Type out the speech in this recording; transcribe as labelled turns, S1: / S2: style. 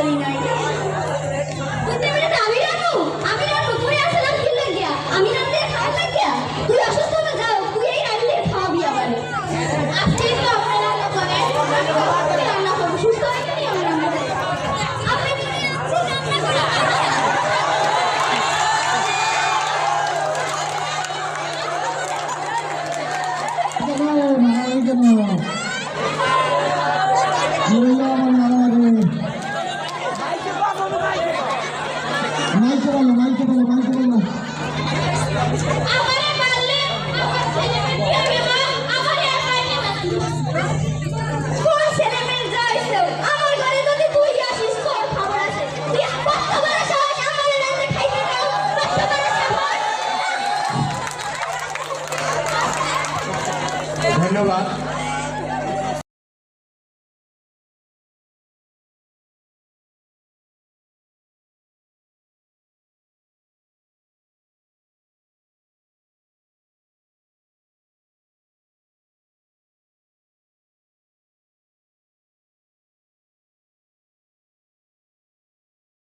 S1: পারি নাই। তুই টেবিলে
S2: ধন্যবাদ।